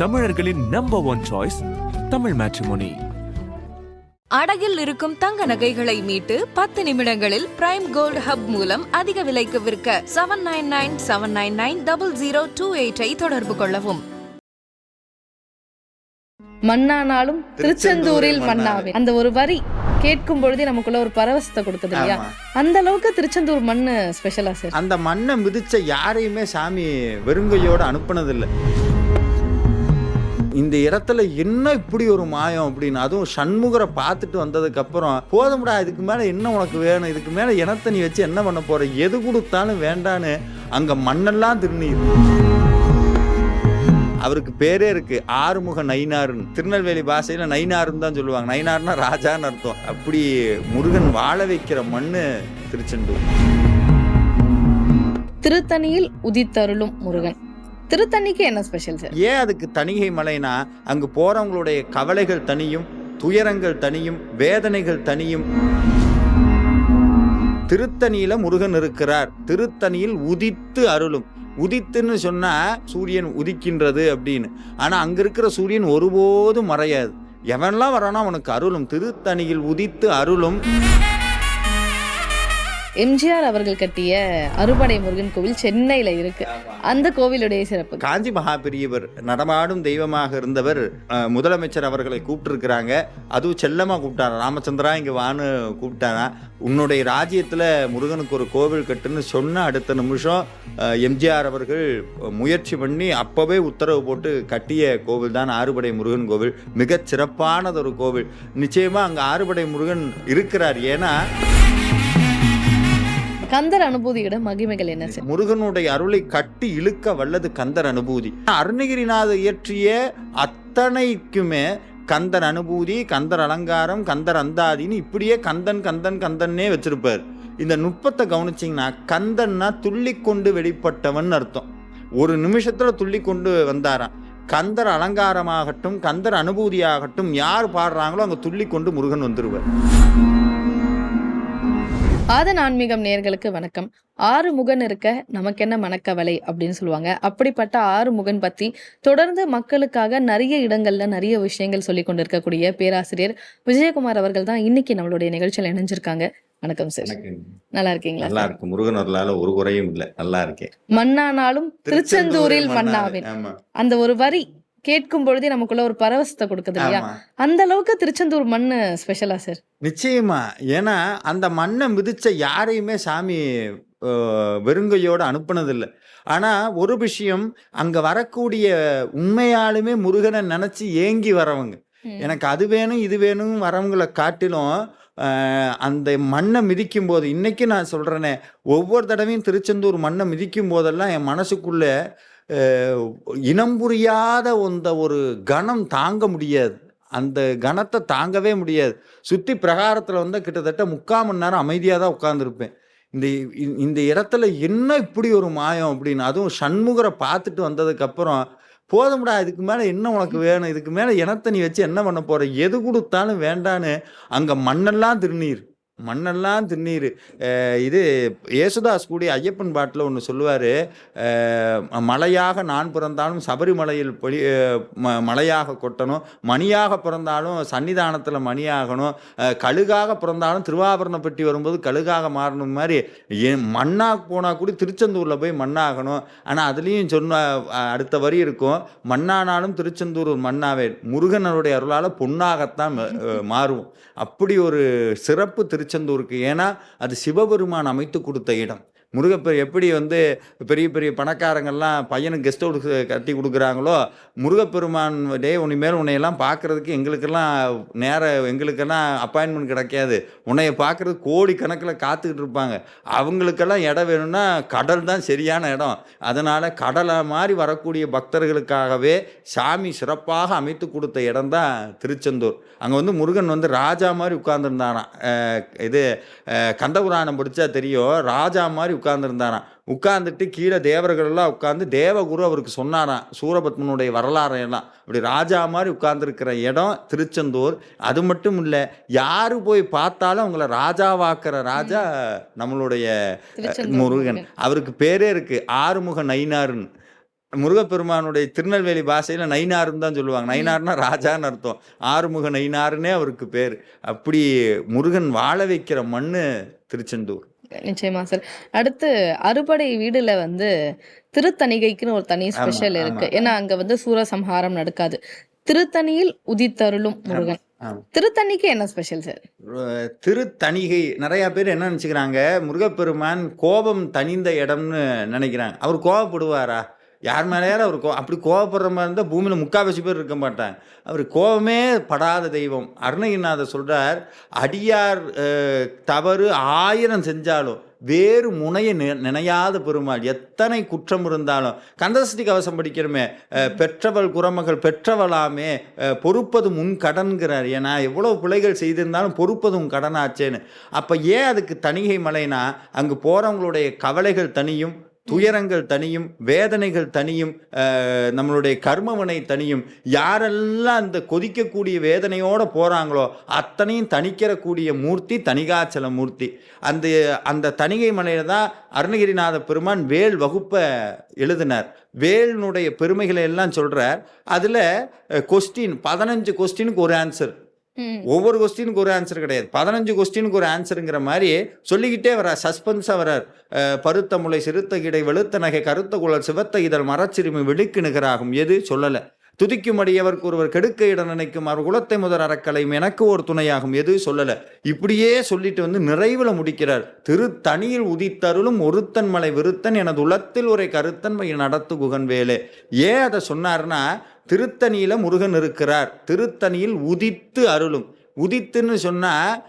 தமிழர்களின் number one choice Tamil matrimony அடகில் இருக்கும் தங்க நகைகளை மீட்டு பத்து நிமிடங்களில் பிரைம் கோல்ட் ஹப் மூலம் அதிக விலைக்கு விற்க seven nine nine seven nine nine double zero two எயிட்டை தொடர்பு கொள்ளவும். மண்ணானாலும் திருச்செந்தூரில் மண்ணாவே அந்த ஒரு வரி கேட்கும் பொழுதே நமக்குள்ள ஒரு பரவசத்தை கொடுக்குது இல்லையா. அந்த அளவுக்கு திருச்செந்தூர் மண்ணு ஸ்பெஷலா சார்? அந்த மண்ணை மிதிச்ச யாரையுமே சாமி வெறுங்கையோட அனுப்புனதில்லை. இந்த இடத்துல என்ன இப்படி ஒரு மாயம் அப்படின்னு அதுவும் சண்முகரை பார்த்துட்டு வந்ததுக்கப்புறம் போதும்டா இதுக்கு மேலே என்ன உனக்கு வேணும்? இதுக்கு மேலே இனத்தை நீ வச்சு என்ன பண்ண போகிற எது கொடுத்தாலும் வேண்டான்னு அங்கே மண்ணெல்லாம் திருநீர். அவருக்கு பேரே இருக்கு ஆறுமுக நைனாருன்னு திருநெல்வேலி பாஷையில் நைனாருன்னு தான் சொல்லுவாங்க. நைனார்னா ராஜான்னு அர்த்தம். அப்படி முருகன் வாழ வைக்கிற மண்ணு திருச்செந்தூர். திருத்தணியில் உதித்தருளும் முருகன். திருத்தணிக்கு என்ன ஸ்பெஷல் சார் ஏன் அதுக்கு தணிகை மலைனா அங்கு போறவங்களுடைய கவலைகள் தனியும் துயரங்கள் தனியும் வேதனைகள் தனியும் திருத்தணியில முருகன் இருக்கிறார். திருத்தணியில் உதித்து அருளும். உதித்துன்னு சொன்னா சூரியன் உதிக்கின்றது அப்படின்னு. ஆனா அங்க இருக்கிற சூரியன் ஒருபோதும் மறையாது. எவன்லாம் வரானோ அவனுக்கு அருளும். திருத்தணியில் உதித்து அருளும். எம்ஜிஆர் அவர்கள் கட்டிய அறுபடை முருகன் கோவில் சென்னையில இருக்கு. அந்த கோவிலுடைய சிறப்பு. காஞ்சி மகாபெரியவர் நடமாடும் தெய்வமாக இருந்தவர் முதலமைச்சர் அவர்களை கூப்பிட்டுருக்கிறாங்க. அதுவும் செல்லமாக கூப்பிட்டாரா? ராமச்சந்திரா இங்கே வான்னு கூப்பிட்டாரா? உன்னுடைய ராஜ்யத்தில் முருகனுக்கு ஒரு கோவில் கட்டுன்னு சொன்ன அடுத்த நிமிஷம் எம்ஜிஆர் அவர்கள் முயற்சி பண்ணி அப்போவே உத்தரவு போட்டு கட்டிய கோவில் தான் ஆறுபடை முருகன் கோவில். மிகச் சிறப்பானதொரு கோவில். நிச்சயமாக அங்கே ஆறுபடை முருகன் இருக்கிறார். ஏன்னா கந்தர் அனுபூதியோட மகிமைகள் என்ன சார்? முருகனுடைய அருளை கட்டி இழுக்க வல்லது கந்தர் அனுபூதி. அருணகிரிநாதர் இயற்றிய அத்தனைக்குமே கந்தர் அனுபூதி கந்தர் அலங்காரம் கந்தர் அந்தாதின்னு இப்படியே கந்தன் கந்தன் கந்தன்னே வச்சிருப்பார். இந்த நுட்பத்தை கவனிச்சிங்கன்னா கந்தன்னா துள்ளி கொண்டு வெளிப்பட்டவன் அர்த்தம். ஒரு நிமிஷத்துல துள்ளி கொண்டு வந்தாராம். கந்தர் அலங்காரமாகட்டும் கந்தர் அனுபூதியாகட்டும் யார் பாடுறாங்களோ அங்கே துள்ளி கொண்டு முருகன் வந்துருவார். ஆதன் ஆன்மீகம் நேர்களுக்கு வணக்கம். ஆறு முகன் இருக்க நமக்கு என்ன மனக்கவலை அப்படின்னு சொல்லுவாங்க. அப்படிப்பட்ட ஆறு முகன் பத்தி தொடர்ந்து மக்களுக்காக நிறைய இடங்கள்ல நிறைய விஷயங்கள் சொல்லி கொண்டிருக்கக்கூடிய பேராசிரியர் விஜயகுமார் அவர்கள் தான் இன்னைக்கு நம்மளுடைய நிகழ்ச்சியில் இணைஞ்சிருக்காங்க. வணக்கம் சார். நல்லா இருக்கீங்களா? நல்லா? இருக்கு. முருகன் அருளால ஒரு குறையும் இல்லை. நல்லா இருக்கேன். மண்ணானாலும் திருச்செந்தூரில் மண்ணாவேன் அந்த ஒரு வரி கேட்கும் பொழுதே நமக்குள்ள ஒரு பரவசத்தை கொடுக்குது இல்லையா? அந்த அளவுக்கு திருச்செந்தூர் மண்ணு ஸ்பெஷலா சார் நிச்சயமா. ஏன்னா அந்த மண்ணை மிதிச்ச யாரையுமே சாமி வெறுங்கையோட அனுப்புனதில்லை. ஆனா ஒரு விஷயம் அங்க வரக்கூடிய உண்மையாலுமே முருகனை நினைச்சு ஏங்கி வரவங்க. எனக்கு அது வேணும் இது வேணும் வரவங்களை காட்டிலும் அந்த மண்ணை மிதிக்கும் போது இன்னைக்கு நான் சொல்றேனே ஒவ்வொரு தடவையும் திருச்செந்தூர் மண்ணை மிதிக்கும் போதெல்லாம் என் மனசுக்குள்ள இனம் புரியாத அந்த ஒரு கணம் தாங்க முடியாது. அந்த கணத்தை தாங்கவே முடியாது. சுற்றி பிரகாரத்தில் வந்து கிட்டத்தட்ட முக்கால் மணி நேரம் அமைதியாக தான் உட்காந்துருப்பேன் இந்த இந்த இடத்துல என்ன இப்படி ஒரு மாயம் அப்படின்னு அதுவும் சண்முகரை பார்த்துட்டு வந்ததுக்கப்புறம் போதும்டா இதுக்கு மேலே என்ன உனக்கு வேணும்? இதுக்கு மேலே இனத்தை நீ வச்சு என்ன பண்ண போகிற எது கொடுத்தாலும் வேண்டான்னு அங்கே மண்ணெல்லாம் திருநீர். மண்ணெல்லாம் திருநீர் இது ஏசுதாஸ் கூடிய ஐயப்பன் பாட்டில் ஒன்று சொல்லுவார். மலையாக நான் பிறந்தாலும் சபரிமலையில் பொலி ம- மலையாக கொட்டணும். மணியாக பிறந்தாலும் சன்னிதானத்தில் மணியாகணும். கழுகாக பிறந்தாலும் திருவாபரணப்பட்டி வரும்போது கழுகாக மாறணும் மாதிரி. என் மண்ணாக போனால் கூட திருச்செந்தூரில் போய் மண்ணாகணும். ஆனால் அதுலேயும் சொன்ன அடுத்த வரி இருக்கும். மண்ணானாலும் திருச்செந்தூர் ஒரு மண்ணாவே முருகனருடைய அருளால் பொன்னாகத்தான் மாறுவோம். மாறும் அப்படி ஒரு சிறப்பு திருச்செந்தூருக்கு. ஏன்னா அது சிவபெருமான் அமைத்து கொடுத்த இடம். முருகப்பெரு எப்படி வந்து பெரிய பெரிய பணக்காரங்கள்லாம் பையனுக்கு கெஸ்ட் ஹவுஸ் கட்டி கொடுக்குறாங்களோ முருகப்பெருமான் டே உனிமேல் உன்னையெல்லாம் பார்க்குறதுக்கு எங்களுக்கெல்லாம் நேரம் எங்களுக்கெல்லாம் அப்பாயின்மெண்ட் கிடைக்காது. உன்னைய பார்க்குறது கோடி கணக்கில் காத்துக்கிட்டு இருப்பாங்க. அவங்களுக்கெல்லாம் இடம் வேணும்னா கடல் தான் சரியான இடம். அதனால் கடலை மாதிரி வரக்கூடிய பக்தர்களுக்காகவே சாமி சிறப்பாக அமைத்து கொடுத்த இடம் தான் திருச்செந்தூர். அங்கே வந்து முருகன் வந்து ராஜா மாதிரி உட்கார்ந்துருந்தாராம். இது கந்தபுராணம் படித்தா தெரியும். ராஜா மாதிரி உட்கார்ந்துருந்தாராம். உட்கார்ந்துட்டு கீழே தேவர்கள் எல்லாம் உட்கார்ந்து தேவகுரு அவருக்கு சொன்னாராம் சூரபத்மனுடைய வரலாறை எல்லாம் அப்படி ராஜா மாதிரி உட்கார்ந்துருக்கிற இடம் திருச்செந்தூர். அது மட்டும் இல்லை யாரு போய் பார்த்தாலும் அவங்கள ராஜாவாக்குற ராஜா நம்மளுடைய முருகன். அவருக்கு பேரே இருக்கு ஆறுமுக நைனாருன்னு முருகப்பெருமானுடைய திருநெல்வேலி பாஷையில் நைனாருன்னு தான் சொல்லுவாங்க. நைனார்னா ராஜான்னு அர்த்தம். ஆறுமுக நைனாருன்னே அவருக்கு பேர். அப்படி முருகன் வாழ வைக்கிற மண்ணு திருச்செந்தூர். நிச்சயமா சார் அடுத்து அறுபடை வீடுல வந்து திருத்தணிகைக்குன்னு ஒரு தனி ஸ்பெஷல் இருக்கு. ஏன்னா அங்க வந்து சூரசம்ஹாரம் நடக்காது. திருத்தணியில் உதித்தருளும் முருகன். திருத்தணிக்கு என்ன ஸ்பெஷல் சார் திருத்தணிகை நிறைய பேர் என்ன நினச்சிக்கிறாங்க முருகப்பெருமான் கோபம் தணிந்த இடம்னு நினைக்கிறாங்க. அவர் கோவப்படுவாரா? யார் மேலேயாவது அவர் கோ அப்படி கோவப்படுற மாதிரி இருந்தால் பூமியில் முக்காவாசி பேர் இருக்க மாட்டான் அவர் கோபமே படாத தெய்வம். அருணகிரிநாதர் சொல்கிறார் அடியார் தவறு ஆயிரம் செஞ்சாலும் வேறு முனைய நினையாத பெருமாள். எத்தனை குற்றம் இருந்தாலும் கந்தசஷ்டி கவசம் படிக்கிறோமே பெற்றவள் குறமகள் பெற்றவளாமே பொறுப்பது முன் கடன்கிறார். ஏன்னா எவ்வளோ பிழைகள் செய்திருந்தாலும் பொறுப்பது உன் கடனாச்சேன்னு. அப்போ ஏன் அதுக்கு தணிகை மலைனா அங்கே போகிறவங்களுடைய கவலைகள் தனியும் துயரங்கள் தனியும் வேதனைகள் தனியும் நம்மளுடைய கர்மவனை தனியும் யாரெல்லாம் அந்த கொதிக்கக்கூடிய வேதனையோடு போகிறாங்களோ அத்தனையும் தணிக்கிறக்கூடிய மூர்த்தி தணிகாச்சல மூர்த்தி. அந்த அந்த தணிகை மலையில் தான் அருணகிரிநாத பெருமான் வேல் வகுப்பை எழுதினார். வேலினுடைய பெருமைகளை எல்லாம் சொல்கிறார் அதில் கொஸ்டின் பதினஞ்சு கொஸ்டினுக்கு ஒரு ஆன்சர் ஒவ்வொரு கொஸ்டினுக்கு ஒரு ஆன்சர் கிடையாது. பதினஞ்சு கொஸ்டினுக்கு ஒரு ஆன்சருங்கிற மாதிரி சொல்லிக்கிட்டே வர்றார். சஸ்பென்ஸாக வர்றார். பருத்த முளை சிறுத்த கிடை வெளுத்த நகை கருத்த குழல் சிவத்த இதழ் மரச்சிறுமி விழுக்கு நிகராகும். எது? சொல்லலை. துதிக்கும் அடியவர்க்கு ஒருவர் கெடுக்க இட நினைக்கும் அவர் குலத்தை முதல் அறக்கலையும் எனக்கு ஒரு துணையாகும். எது? சொல்லலை. இப்படியே சொல்லிட்டு வந்து நிறைவில் முடிக்கிறார். திருத்தணியில் உதித்தருளும் ஒருத்தன் மலை விருத்தன் எனது உளத்தில் ஒரு கருத்தன் நடத்து குகன் வேலே. ஏன் அதை சொன்னார்னா திருத்தணியில் முருகன் இருக்கிறார். திருத்தணியில் உதித்து அருளும். உதித்துன்னு சொன்னால்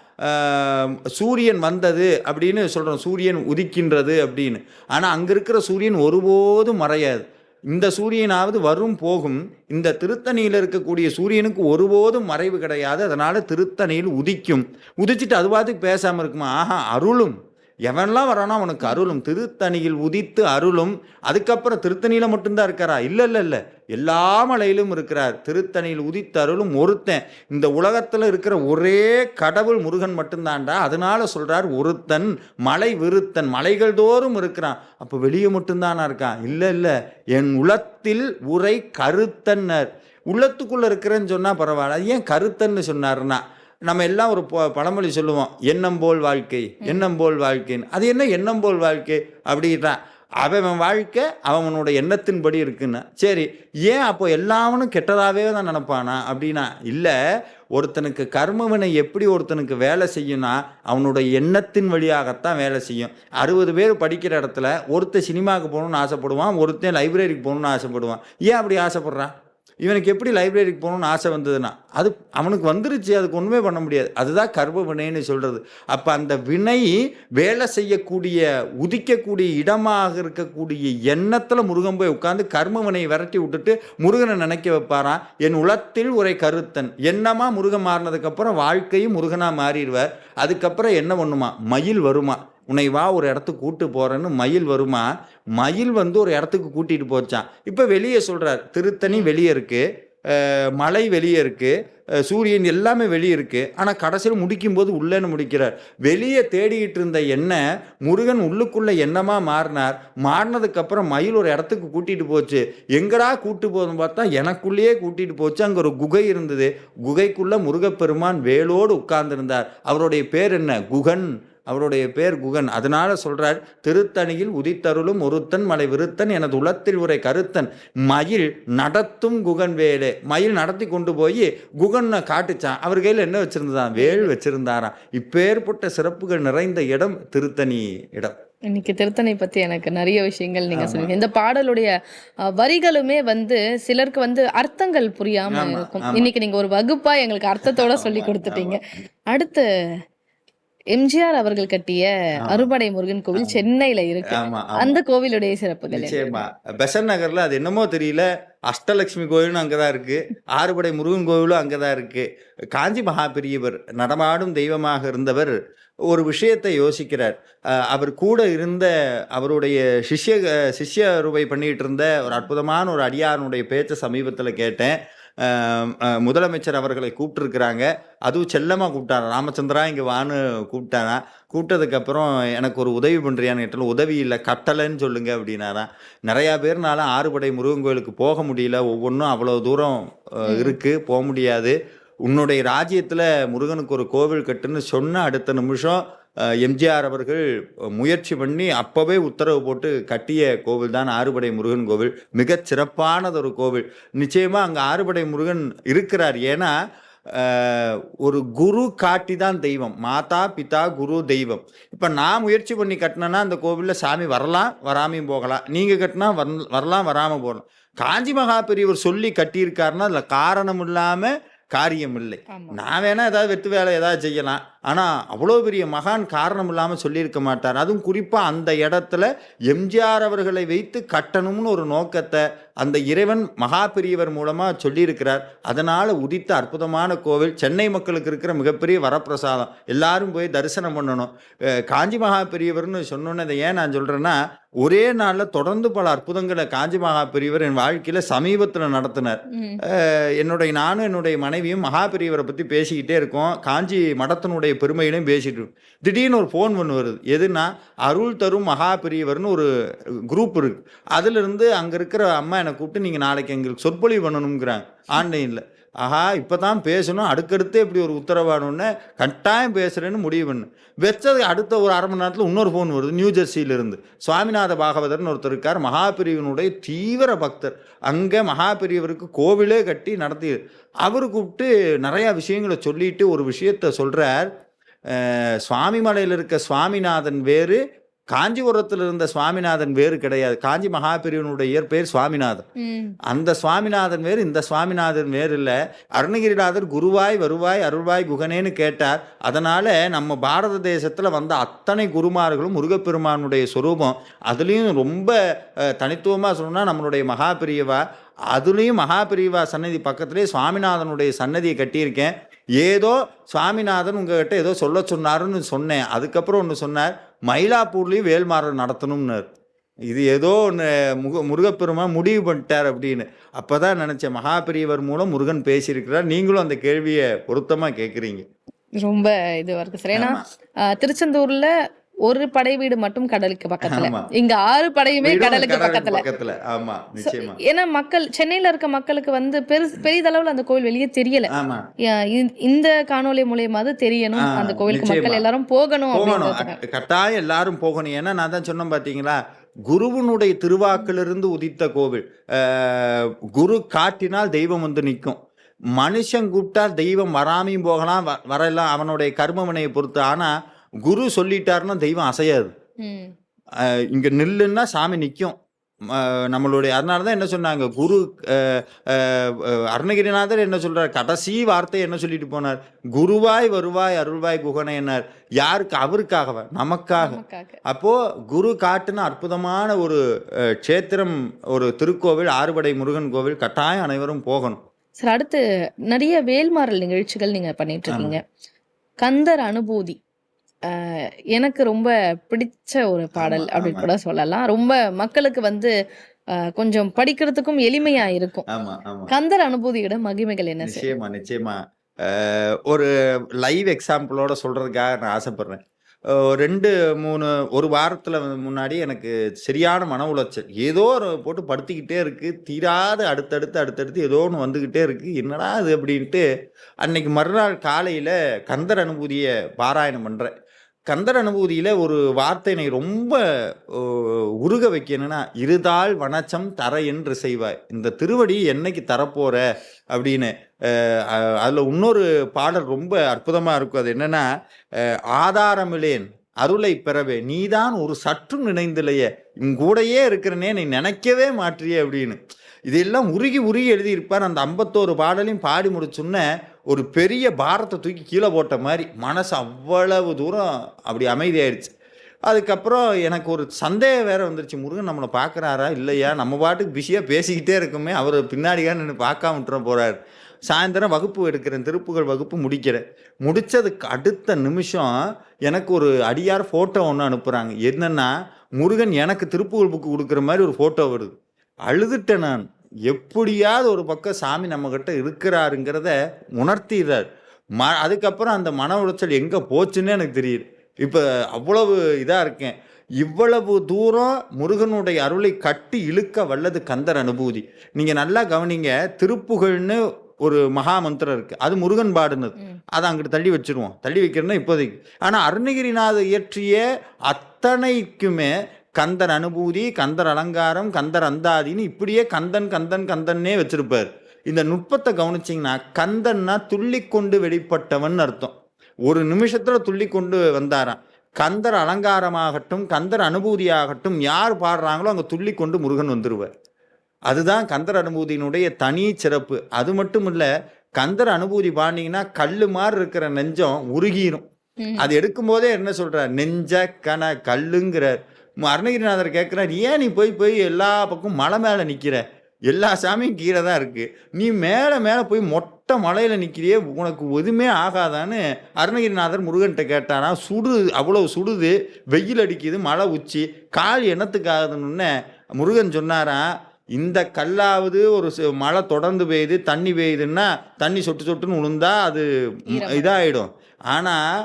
சூரியன் வந்தது அப்படின்னு சொல்கிறோம் சூரியன் உதிக்கின்றது அப்படின்னு. ஆனால் அங்கே இருக்கிற சூரியன் ஒருபோதும் மறையாது. இந்த சூரியனாவது வரும் போகும். இந்த திருத்தணியில் இருக்கக்கூடிய சூரியனுக்கு ஒருபோதும் மறைவு கிடையாது. அதனால் திருத்தணியில் உதிக்கும். உதிச்சிட்டு அது பேசாமல் இருக்குமா? ஆஹா அருளும். எவன்லாம் வரானோ அவனுக்கு அருளும். திருத்தணியில் உதித்து அருளும். அதுக்கப்புறம் திருத்தணியில் மட்டும்தான் இருக்காரா? இல்லை இல்லை இல்லை. எல்லா மலையிலும் இருக்கிறார். திருத்தணியில் உதித்து அருளும் ஒருத்தன். இந்த உலகத்தில் இருக்கிற ஒரே கடவுள் முருகன் மட்டும்தான்டா. அதனால சொல்கிறார் ஒருத்தன் மலை விருத்தன். மலைகள் தோறும் இருக்கிறான். அப்போ வெளியே மட்டும்தானா இருக்கான்? இல்லை இல்லை. என் உளத்தில் உரை கருத்தன்னர். உள்ளத்துக்குள்ளே இருக்கிறேன்னு சொன்னால் பரவாயில்ல. ஏன் கருத்தன்னு சொன்னார்னா நம்ம எல்லாம் ஒரு பழமொழி சொல்லுவோம். எண்ணம் போல் வாழ்க்கை எண்ணம் போல் வாழ்க்கைன்னு. அது என்ன எண்ணம் போல் வாழ்க்கை? அப்படின்றான். அவன் வாழ்க்கை அவனோட எண்ணத்தின்படி இருக்குன்னு. சரி ஏன் அப்போ எல்லாவனும் கெட்டதாகவே தான் நினைப்பானா? அப்படின்னா இல்லை ஒருத்தனுக்கு கர்மவினை எப்படி ஒருத்தனுக்கு வேலை செய்யும்னா அவனோட எண்ணத்தின் வழியாகத்தான் வேலை செய்யும். அறுபது பேர் படிக்கிற இடத்துல ஒருத்தன் சினிமாவுக்கு போகணும்னு ஆசைப்படுவான் ஒருத்தன் லைப்ரரிக்கு போகணும்னு ஆசைப்படுவான். ஏன் அப்படி ஆசைப்படுறான்? இவனுக்கு எப்படி லைப்ரரிக்கு போகணும்னு ஆசை வந்ததுன்னா அது அவனுக்கு வந்துருச்சு அதுக்கு ஒன்றுமே பண்ண முடியாது. அதுதான் கர்ம வினைன்னு சொல்கிறது அப்போ அந்த வினை வேலை செய்யக்கூடிய உதிக்கக்கூடிய இடமாக இருக்கக்கூடிய எண்ணத்தில் முருகன் போய் உட்காந்து கர்ம வினையை விரட்டி விட்டுட்டு முருகனை நினைக்க வைப்பாரான் என் உளத்தில் ஒரே கருத்தன். என்னமா முருகன் மாறினதுக்கப்புறம் வாழ்க்கையும் முருகனாக மாறிடுவார். அதுக்கப்புறம் என்ன பண்ணுமா? மயில் வருமா? உன்னை வா ஒரு இடத்துக்கு கூட்டு போகிறேன்னு மயில் வருமா? மயில் வந்து ஒரு இடத்துக்கு கூட்டிகிட்டு போச்சான் இப்போ வெளியே சொல்கிறார் திருத்தணி வெளியே இருக்கு மலை வெளியே இருக்குது சூரியன் எல்லாமே வெளியே இருக்குது ஆனால் கடைசியில் முடிக்கும்போது உள்ளேன்னு முடிக்கிறார். வெளியே தேடிக்கிட்டு இருந்த எண்ணெய் முருகன் உள்ளுக்குள்ளே எண்ணமாக மாறினார்? மாறினதுக்கப்புறம் மயில் ஒரு இடத்துக்கு கூட்டிகிட்டு போச்சு. எங்கடா கூட்டு போதும் பார்த்தா எனக்குள்ளேயே கூட்டிகிட்டு போச்சு. அங்கே ஒரு குகை இருந்தது. குகைக்குள்ளே முருகப்பெருமான் வேலோடு உட்கார்ந்துருந்தார். அவருடைய பேர் என்ன? குகன். அவருடைய பேர் குகன். அதனால சொல்றார் திருத்தணியில் உதித்தருளும் ஒருத்தன் மலை விருத்தன் எனது உளத்தில் உரை கருத்தன். மயில் நடத்தும் குகன் வேலே மயில் நடத்தி கொண்டு போய் குகனை காட்டுச்சான். அவர் கையில் என்ன வச்சிருந்தான் வேல் வச்சிருந்தாராம். இப்பேற்பட்ட சிறப்புகள் நிறைந்த இடம் திருத்தணி இடம். இன்னைக்கு திருத்தணி பத்தி எனக்கு நிறைய விஷயங்கள் நீங்க. சொன்னீங்க இந்த பாடலுடைய வரிகளுமே வந்து சிலருக்கு வந்து அர்த்தங்கள் புரியாம இருக்கும். இன்னைக்கு நீங்க ஒரு வகுப்பா எங்களுக்கு அர்த்தத்தோட சொல்லி கொடுத்துட்டீங்க. அடுத்து எம்ஜிஆர் அவர்கள் கட்டிய. அறுபடை முருகன் கோவில் சென்னையில இருக்கு. அந்த கோவிலுடைய சிறப்புகள்? நிச்சயமா. பெசன் நகர்ல அது என்னமோ தெரியல. அஷ்டலட்சுமி கோயிலும் அங்கதான் இருக்கு. ஆறுபடை முருகன் கோவிலும் அங்கதான் இருக்கு. காஞ்சி மகா பெரியவர் நடமாடும் தெய்வமாக இருந்தவர் ஒரு விஷயத்தை யோசிக்கிறார். அவர் கூட இருந்த அவருடைய சிஷ்ய சிஷ்ய ரூபை பண்ணிட்டு இருந்த ஒரு அற்புதமான ஒரு அடியாரனுடைய பேச்சை சமீபத்தில் கேட்டேன். முதலமைச்சர் அவர்களை கூப்பிட்டுருக்குறாங்க. அதுவும் செல்லமாக கூப்பிட்டாரா? ராமச்சந்திரா இங்கே வான்னு கூப்பிட்டாரா? கூப்பிட்டதுக்கப்புறம் எனக்கு ஒரு உதவி பண்ணுறியான்னு கேட்டாலும் உதவி இல்லை கட்டளைன்னு சொல்லுங்க அப்படின்னாராம் நிறையா பேர்னால ஆறுபடை முருகன் கோயிலுக்கு போக முடியல. ஒவ்வொன்றும் அவ்வளோ தூரம் அஹ், இருக்கு போக முடியாது. உன்னுடைய ராஜ்யத்தில் முருகனுக்கு ஒரு கோவில் கட்டுன்னு சொன்ன அடுத்த நிமிஷம் எம்ஜிஆர் அவர்கள் முயற்சி பண்ணி அப்போவே உத்தரவு போட்டு கட்டிய கோவில் தான் ஆறுபடை முருகன் கோவில். மிகச் சிறப்பானது ஒரு கோவில். நிச்சயமாக அங்கே ஆறுபடை முருகன் இருக்கிறார். ஏன்னா ஒரு குரு காட்டி தான் தெய்வம். மாதா பிதா குரு தெய்வம். இப்போ நான் முயற்சி பண்ணி கட்டினேன்னா அந்த கோவிலில் சாமி வரலாம் வராமையும் போகலாம். நீங்கள் கட்டினா வர் வரலாம் வராமல் போகலாம். காஞ்சி மகா பெரியவர் சொல்லி கட்டியிருக்காருன்னா அதில் காரணம் இல்லாமல் காரியம் இல்லை. நான் வேணா ஏதாவது வெத்து வேலை ஏதாவது செய்யலாம் ஆனால் அவ்வளோ பெரிய மகான் காரணம் இல்லாமல் சொல்லியிருக்க மாட்டார். அதுவும் குறிப்பாக அந்த இடத்துல எம்ஜிஆர் அவர்களை வைத்து கட்டணும்னு ஒரு நோக்கத்தை அந்த இறைவன் மகா பெரியவர் மூலமாக சொல்லியிருக்கிறார். அதனால் உதித்த அற்புதமான கோவில் சென்னை மக்களுக்கு இருக்கிற மிகப்பெரிய வரப்பிரசாதம். எல்லாரும் போய் தரிசனம் பண்ணணும். காஞ்சி மகா பெரியவர்னு சொன்னோன்னே இதை ஏன் நான் சொல்கிறேன்னா ஒரே நாளில் தொடர்ந்து பல அற்புதங்களை காஞ்சி மகா பெரியவர் என் வாழ்க்கையில் சமீபத்தில் நடத்தினார். என்னுடைய நானும் என்னுடைய மனைவியும் மகாபெரியவரை பற்றி பேசிக்கிட்டே இருக்கோம். காஞ்சி மடத்தினுடைய பெருமையிலையும் பேசிட்டு திடீர்னு ஒரு ஃபோன் ஒன்று வருது. எதுனா அருள் தரும் மகாபெரியவர்னு ஒரு குரூப் இருக்கு. அதிலிருந்து அங்கே இருக்கிற அம்மா என்னை கூப்பிட்டு நீங்கள் நாளைக்கு எங்களுக்கு சொற்பொழிவு பண்ணணுங்கிறாங்க ஆன்லைனில். ஆஹா இப்போ தான் பேசணும். அடுக்கடுத்து இப்படி ஒரு உத்தரவானோடனே கட்டாயம் பேசுகிறேன்னு முடிவு பண்ணு. வச்சது அடுத்த ஒரு அரை மணி நேரத்தில் இன்னொரு ஃபோன் வருது நியூ ஜெர்சியிலிருந்து சுவாமிநாத பாகவதர்னு ஒருத்தர் இருக்கார் மகாபிரிவனுடைய தீவிர பக்தர். அங்கே மகாபிரியவருக்கு கோவிலே கட்டி நடத்தி அவர் கூப்பிட்டு நிறையா விஷயங்களை சொல்லிட்டு ஒரு விஷயத்த சொல்கிறார் சுவாமி மலையில் இருக்க சுவாமிநாதன் வேறு காஞ்சிபுரத்தில் இருந்த சுவாமிநாதன் வேறு கிடையாது. காஞ்சி மகாபிரிவனுடைய இயற்பெயர் சுவாமிநாதன். அந்த சுவாமிநாதன் வேறு இந்த சுவாமிநாதன் வேறு இல்லை. அருணகிரிநாதர் குருவாய் வருவாய் அருள்வாய் குகனேன்னு கேட்டார். அதனால் நம்ம பாரத தேசத்தில் வந்த அத்தனை குருமார்களும் முருகப்பெருமானுடைய சொரூபம். அதுலேயும் ரொம்ப தனித்துவமாக சொல்லணும்னா நம்மளுடைய மகாபிரியவா அதுலேயும் மகாபிரிவா சன்னதி பக்கத்துலேயே சுவாமிநாதனுடைய சன்னதியை கட்டியிருக்கேன். ஏதோ சுவாமிநாதன் உங்ககிட்ட ஏதோ சொல்ல சொன்னாருன்னு சொன்னேன். அதுக்கப்புறம் ஒன்று சொன்னார் மயிலாப்பூர்லேயும் வேல்மாறல் நடத்தணும்னார். இது ஏதோ ஒன்று முக முருகப்பெருமான் முடிவு பண்ணிட்டார் அப்படின்னு. அப்போ தான் நினச்சேன் மகாபிரியவர் மூலம் முருகன் பேசியிருக்கிறார். நீங்களும் அந்த கேள்வியை பொருத்தமாக கேட்குறீங்க ரொம்ப இதுவா இருக்கு சார். ஏன்னா திருச்செந்தூர்ல ஒரு படை வீடு மட்டும் கடலுக்கு பக்கத்துல. இங்க ஆறு படையுமே கடலுக்கு பக்கத்துல. ஏன்னா மக்கள் சென்னையில இருக்க மக்களுக்கு வந்து பெரு பெரிதளவுல அந்த கோவில் வெளியே தெரியல. இந்த காணொளி மூலியமாவது தெரியணும். அந்த கோவிலுக்கு மக்கள். எல்லாரும் போகணும் கட்டாயம் எல்லாரும் போகணும். ஏன்னா நான் தான் சொன்னேன் பார்த்தீங்களா குருவனுடைய திருவாக்கிலிருந்து உதித்த கோவில். குரு காட்டினால் தெய்வம் வந்து நிற்கும். மனுஷன் கூப்பிட்டால் தெய்வம் வராமையும் போகலாம். வரலாம். அவனுடைய கர்மவினையை பொறுத்து. ஆனால் குரு சொல்லிட்டாருன்னா தெய்வம் அசையாது. இங்க நில்லுன்னா சாமி நிற்கும் நம்மளுடைய அதனால தான் என்ன சொன்னாங்க? குரு அருணகிரிநாதர் என்ன சொல்றார்? கடைசி வார்த்தை என்ன சொல்லிட்டு போனார்? குருவாய் வருவாய் அருள்வாய் குகனையனார். யாருக்கு? அவருக்காகவா? நமக்காக. அப்போ குரு காட்டுன அற்புதமான ஒரு க்ஷேத்திரம் ஒரு திருக்கோவில் ஆறுபடை முருகன் கோவில் கட்டாயம் அனைவரும் போகணும். சார் அடுத்து நிறைய வேல்மாறல் நிகழ்ச்சிகள் நீங்க பண்ணிட்டு இருக்கீங்க. கந்தர் அனுபூதி. எனக்கு ரொம்ப பிடிச்ச ஒரு பாடல் அப்படின்னு. கூட சொல்லலாம். ரொம்ப மக்களுக்கு வந்து கொஞ்சம் படிக்கிறதுக்கும் எளிமையா இருக்கும். கந்தர் அனுபூதியோட மகிமைகள் என்ன நிச்சயமா நிச்சயமா. ஒரு லைவ் எக்ஸாம்பிளோட சொல்றதுக்காக நான் ஆசைப்படுறேன். ரெண்டு மூணு ஒரு வாரத்தில் முன்னாடி எனக்கு சரியான மன உளைச்சல். ஏதோ ஒரு போட்டு படுத்திக்கிட்டே இருக்கு. தீராத அடுத்தடுத்து அடுத்தடுத்து ஏதோ ஒன்று வந்துக்கிட்டே இருக்கு. என்னடா அது அப்படின்ட்டு அன்னைக்கு மறுநாள் காலையில் கந்தர் அனுபூதியை பாராயணம் பண்ணுறேன் கந்தர் அனுபூதியில் ஒரு வார்த்தை என்னை ரொம்ப உருக வைக்கணும்னா இருதாள் வனச்சம் தர என்று செய்வாய். இந்த திருவடி என்னைக்கு தரப்போற? அப்படின்னு. அதில் இன்னொரு பாடல் ரொம்ப அற்புதமாக இருக்கும். அது என்னென்னா ஆதாரமிலேன் அருளை பெறவே நீதான் ஒரு சற்றும் நினைந்திலையே. இங்கூடையே இருக்கிறனே நீ நினைக்கவே மாற்றியே அப்படின்னு. இதெல்லாம் உருகி உருகி எழுதியிருப்பார். அந்த ஐம்பத்தோரு பாடலையும் பாடி முடிச்சுன்ன ஒரு பெரிய பாரத்தை தூக்கி கீழே போட்ட மாதிரி மனசு அவ்வளவு தூரம் அப்படி அமைதியாயிடுச்சு அதுக்கப்புறம் எனக்கு ஒரு சந்தேகம் வேற வந்துருச்சு. முருகன் நம்மளை பார்க்குறாரா? இல்லையா? நம்ம பாட்டுக்கு பிஸியாக பேசிக்கிட்டே இருக்குமே. அவர் பின்னாடியாக நின்று பார்க்காம விட்டுற போகிறார் சாயந்தரம் வகுப்பு எடுக்கிறேன். திருப்புகள் வகுப்பு முடிக்கிறேன். முடித்ததுக்கு அடுத்த நிமிஷம் எனக்கு ஒரு அடியார் ஃபோட்டோ ஒன்று அனுப்புகிறாங்க என்னென்னா முருகன் எனக்கு திருப்புகள் புக்கு கொடுக்குற மாதிரி ஒரு ஃபோட்டோ வருது. அழுதுட்டேன் நான். எப்படியாவது ஒரு பக்கம் சாமி நம்மக்கிட்ட இருக்கிறாருங்கிறத உணர்த்திடுறார். ம அதுக்கப்புறம் அந்த மன உளைச்சல் எங்கே போச்சுன்னு எனக்கு தெரியுது. இப்போ அவ்வளவு இதாக இருக்கேன். இவ்வளவு தூரம் முருகனுடைய அருளை கட்டி இழுக்க வல்லது கந்தர் அனுபூதி. நீங்கள் நல்லா கவனிங்க திருப்புகழ்னு ஒரு மகா மந்திரம் இருக்குது அது முருகன் பாடுனது. அதை அங்கிட்டு தள்ளி வச்சிருவோம். தள்ளி வைக்கிறதுனா இப்போதைக்கு. ஆனால் அருணகிரிநாதர் இயற்றிய அத்தனைக்குமே கந்தர் அனுபூதி கந்தர் அலங்காரம் கந்தர் அந்தாதின்னு இப்படியே கந்தன் கந்தன் கந்தன்னே வச்சிருப்பார். இந்த நுட்பத்தை கவனிச்சிங்கன்னா கந்தன்னா துள்ளி கொண்டு வெளிப்பட்டவன் அர்த்தம். ஒரு நிமிஷத்தில் துள்ளி கொண்டு வந்தாராம். கந்தர் அலங்காரமாகட்டும் கந்தர் அனுபூதியாகட்டும் யார் பாடுறாங்களோ அங்கே துள்ளி கொண்டு முருகன் வந்துருவார். அதுதான் கந்தர் அனுபூதியினுடைய தனி சிறப்பு. அது மட்டும் இல்லை கந்தர் அனுபூதி பாடினீங்கன்னா கல் மாதிரி இருக்கிற நெஞ்சம் உருகிரும். அது எடுக்கும்போதே என்ன சொல்றார்? நெஞ்ச கன கல்லுங்கிறார். அருணகிரிநாதர் கேட்குறார் ஏன் நீ போய் போய் எல்லா பக்கம் மலை மேலே நிற்கிற எல்லா சாமியும் கீழே தான் இருக்கு. நீ மேலே மேலே போய் மொட்டை மலையில் நிற்கிறியே உனக்கு எதுவுமே ஆகாதான்னு அருணகிரிநாதர் முருகன்கிட்ட கேட்டாரா சுடு அவ்வளவு சுடுது வெயில் அடிக்குது மழை உச்சி கால் என்னத்துக்கு ஆகுதுன்னு முருகன் சொன்னாராம். இந்த கல்லாவது ஒரு சி- மழை தொடர்ந்து பெய்யுது தண்ணி பெய்யுதுன்னா தண்ணி சொட்டு சொட்டுன்னு விழுந்தா அது ம், ஈரமா. இதாயிடும். ஆனால்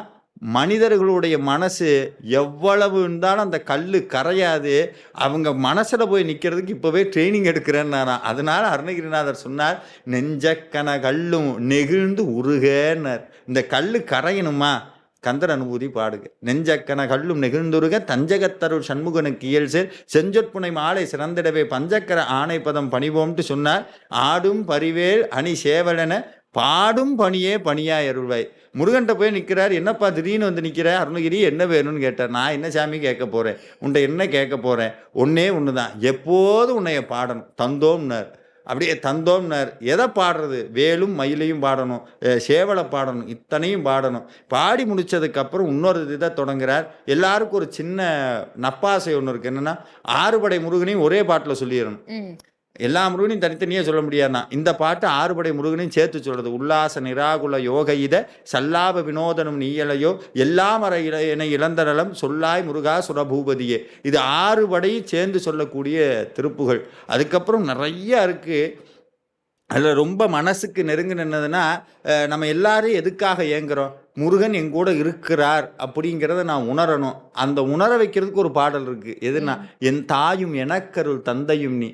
மனிதர்களுடைய மனசு எவ்வளவு இருந்தாலும் அந்த கல் கரையாது. அவங்க மனசில் போய் நிற்கிறதுக்கு இப்போவே ட்ரைனிங் எடுக்கிறேன்னாராம் அதனால அருணகிரிநாதர் சொன்னார் நெஞ்சக்கன கல்லும் நெகிழ்ந்து உருகன்னார். இந்த கல் கரையணுமா? கந்தர் அனுபூதி பாடுக. நெஞ்சக்கன கல்லும் நெகிழ்ந்துருக தஞ்சகத்தருள் சண்முகனுக்கு இயல் சேர் செஞ்சொற்புனை மாலை சிறந்திடவே பஞ்சக்கர ஆணைப்பதம் பணிவோம்ட்டு சொன்னார். ஆடும் பரிவேல் அணி சேவலென பாடும் பணியே பணியாய் அருள்வாய். முருகன்ட்ட போய் நிற்கிறார் என்னப்பா திடீர்னு வந்து நிற்கிற அருணகிரி என்ன வேணும்னு கேட்டார் நான் என்ன சாமி கேட்க போகிறேன் உன்ட்ட என்ன கேட்க போகிறேன் ஒன்றே ஒன்று தான் எப்போதும் உன்னைய பாடணும்? தந்தோம்னார். அப்படியே தந்தோம்னார். எதை பாடுறது? வேலும் மயிலையும் பாடணும். சேவலை பாடணும். இத்தனையும் பாடணும். பாடி முடிச்சதுக்கப்புறம் இன்னொரு இதை தொடங்குறார். எல்லாருக்கும் ஒரு சின்ன நப்பாசை ஒன்று இருக்குது என்னென்னா ஆறுபடை முருகனையும் ஒரே பாட்டில் சொல்லிடணும். எல்லா முருகனையும் தனித்தனியாக சொல்ல முடியாதுண்ணா. இந்த பாட்டு ஆறுபடை முருகனையும் சேர்த்து சொல்றது. உல்லாச நிராகுல யோக இத சல்லாப வினோதனும் நீயலையோ எல்லாம் அற இள என இளந்தரலம் சொல்லாய் முருகா சுரபூபதியே. இது ஆறு படையும் சேர்ந்து சொல்லக்கூடிய திருப்புகள். அதுக்கப்புறம் நிறைய இருக்குது அதில் ரொம்ப மனசுக்கு நெருங்கி நின்னதுன்னா நம்ம எல்லாரும் எதுக்காக ஏங்குறோம்? முருகன் என் கூட இருக்கிறார் அப்படிங்கிறத நான் உணரணும். அந்த உணர வைக்கிறதுக்கு ஒரு பாடல் இருக்குது எதுனா என் தாயும் எனக்கருள் தந்தையும் நீ.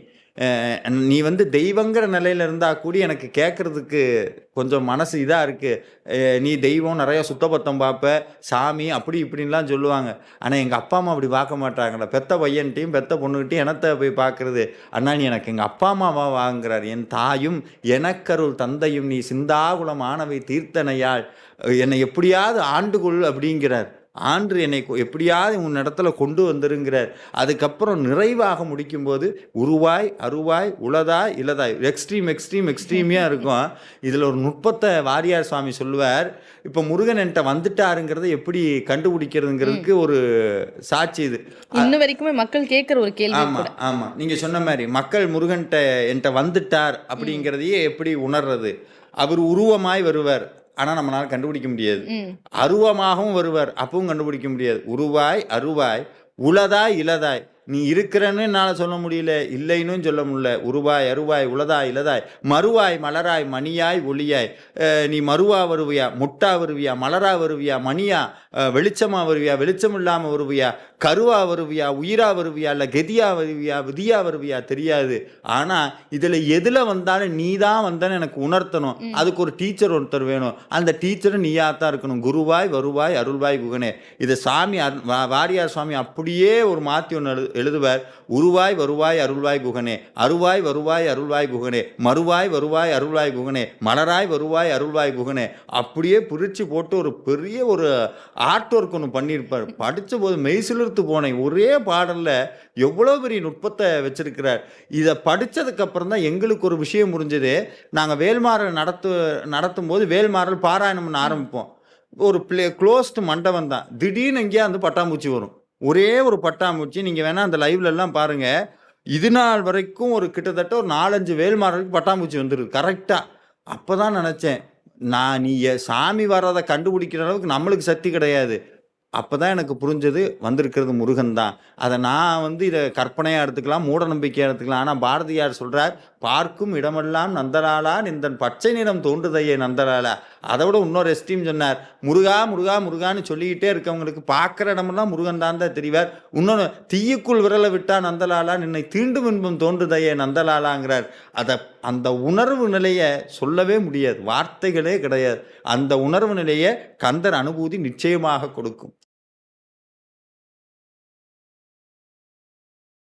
நீ வந்து தெய்வங்கிற நிலையில இருந்தால் கூடி எனக்கு கேட்குறதுக்கு கொஞ்சம் மனசு இதாக இருக்குது நீ தெய்வம் நிறையா சுத்தபத்தம் பார்ப்ப சாமி அப்படி இப்படின்லாம் சொல்லுவாங்க. ஆனால் எங்கள் அப்பா அம்மா அப்படி பார்க்க மாட்டாங்கல்ல பெத்த பையன்ட்டையும் பெத்த பொண்ணுகிட்டையும் எனத்தை போய் பார்க்குறது? அண்ணா நீ எனக்கு எங்கள் அப்பா அம்மாவா வாங்குறார். என் தாயும் எனக்கருள் தந்தையும் நீ சிந்தாகுலம் ஆனவை தீர்த்தனையாள் என்னை எப்படியாவது ஆண்டுகொள் அப்படிங்கிறார். ஆண்டு என்னை எப்படியாவது உன் இடத்துல கொண்டு வந்துருங்கிறார். அதுக்கப்புறம் நிறைவாக முடிக்கும்போது உருவாய் அருவாய் உளதாய் இலதாய் எக்ஸ்ட்ரீம் எக்ஸ்ட்ரீம் எக்ஸ்ட்ரீமியாக இருக்கும். இதில் ஒரு நுட்பத்தை வாரியார் சுவாமி சொல்லுவார். இப்போ முருகன் என்கிட்ட வந்துட்டாருங்கிறத எப்படி கண்டுபிடிக்கிறதுங்கிறதுக்கு ஒரு சாட்சி இது. இன்ன வரைக்குமே மக்கள் கேட்கிற ஒரு கேள்வி ஆமா கூட. ஆமா. நீங்க சொன்ன மாதிரி மக்கள் முருகன்ட்ட என்கிட்ட வந்துட்டார் அப்படிங்கிறதையே எப்படி உணர்றது? அவர் உருவமாய் வருவார். ஆனா நம்மளால கண்டுபிடிக்க முடியாது. அருவமாகவும் வருவார் அப்பவும் கண்டுபிடிக்க முடியாது. உருவாய் அருவாய் உளதாய் இலதாய் நீ இருக்கிறன்னு என்னால் சொல்ல முடியல இல்லைன்னு சொல்ல முடியல. உருவாய் அருவாய் உளதாய் இலதாய் மறுவாய் மலராய் மணியாய் ஒளியாய். நீ மறுவா வருவியா முட்டா வருவியா மலரா வருவியா மணியா வெளிச்சமா வருவியா வெளிச்சம் இல்லாமல் வருவியா கருவா வருவியா உயிரா வருவியா இல்லை கெதியா வருவியா விதியா வருவியா தெரியாது. ஆனால் இதில் எதில் வந்தாலும் நீ தான் வந்தேன்னு எனக்கு உணர்த்தணும். அதுக்கு ஒரு டீச்சர் ஒருத்தர் வேணும். அந்த டீச்சரும் நீயா தான் இருக்கணும். குருவாய் வருவாய் அருள்வாய் குகனே. இது சாமி வாரியார் சுவாமி அப்படியே ஒரு மாற்றி ஒன்று எழுதுவார் உருவாய் வருவாய் அருள்வாய் குகனே அருவாய் வருவாய் அருள்வாய் குகனே மறுவாய் வருவாய் அருள்வாய் குகனே மலராய் வருவாய் அருள்வாய் குகனே. அப்படியே பிரித்து போட்டு ஒரு பெரிய ஒரு ஆர்ட் ஒர்க் ஒன்று பண்ணியிருப்பார். படித்த போது மெய்சிலிருத்து போனேன். ஒரே பாடலில் எவ்வளோ பெரிய நுட்பத்தை வச்சிருக்கிறார். இதை படித்ததுக்கப்புறம் தான் எங்களுக்கு ஒரு விஷயம் முடிஞ்சது நாங்கள் வேல்மாறல் நடத்து நடத்தும் போது வேல்மாறல் பாராயணம்னு ஆரம்பிப்போம். ஒரு பிளே க்ளோஸ்டு மண்டபம் தான். திடீர்னு எங்கேயா வந்து பட்டாம்பூச்சி வரும். ஒரே ஒரு பட்டாம்பூச்சி. நீங்கள் வேணால் அந்த லைவ்லெல்லாம் பாருங்கள் இது நாள் வரைக்கும் ஒரு கிட்டத்தட்ட ஒரு நாலஞ்சு வேல்மாறலுக்கு பட்டாம்பூச்சி வந்துடுது கரெக்டாக அப்போ தான் நினச்சேன். நான் நீ சாமி வர்றதை கண்டுபிடிக்கிற அளவுக்கு நம்மளுக்கு சக்தி கிடையாது. அப்போ தான் எனக்கு புரிஞ்சது வந்திருக்கிறது முருகன் தான் அதை நான் வந்து இதை கற்பனையாக எடுத்துக்கலாம் மூட நம்பிக்கையாக எடுத்துக்கலாம். ஆனால் பாரதியார் சொல்கிறார் பார்க்கும் இடமெல்லாம் நந்தலாலா நிந்தன் பச்சை நிறம் தோன்றுதையே நந்தலாலா. அதை விட இன்னொரு எஸ்டீம் சொன்னார் முருகா முருகா முருகான்னு சொல்லிக்கிட்டே இருக்கவங்களுக்கு பார்க்குற இடமெல்லாம் முருகன் தான் தான் தெரிவார். இன்னொன்று தீயுக்குள் விரலை விட்டா நந்தலாலா நின்னை தீண்டும் இன்பம் தோன்றுதையே நந்தலாலாங்கிறார். அதை அந்த உணர்வு நிலையை சொல்லவே முடியாது. வார்த்தைகளே கிடையாது. அந்த உணர்வு நிலையை கந்தர் அனுபூதி நிச்சயமாக கொடுக்கும்.